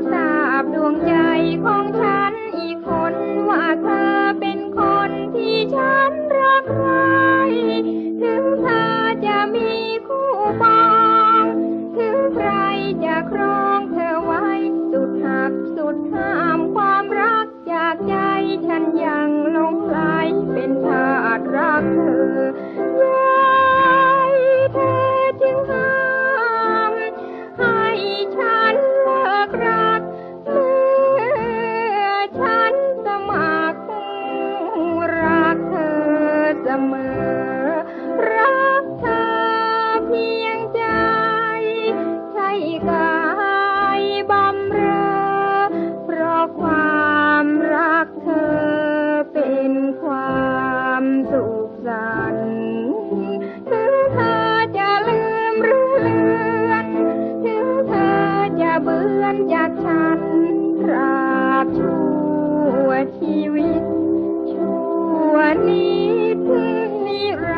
ดทราบดวงใจของฉันอีกคนว่าเธอเป็นคนที่ฉันรักใครถึงเธอจะมีคู่ปอง ถึงใครจะครองเธอไว้ สุดหักสุดห้ามความรักจากใจฉันยังหลงไหลเป็นทาส ยัดฉันตราชั่วชีวิตชั่วนิดนิรั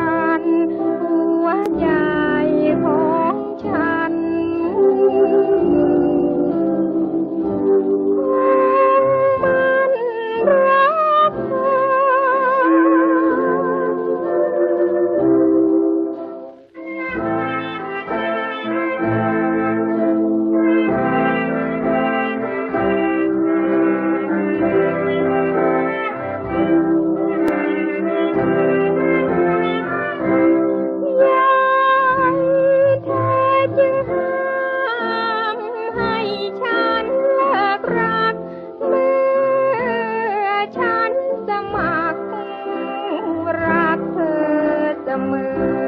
கம்மு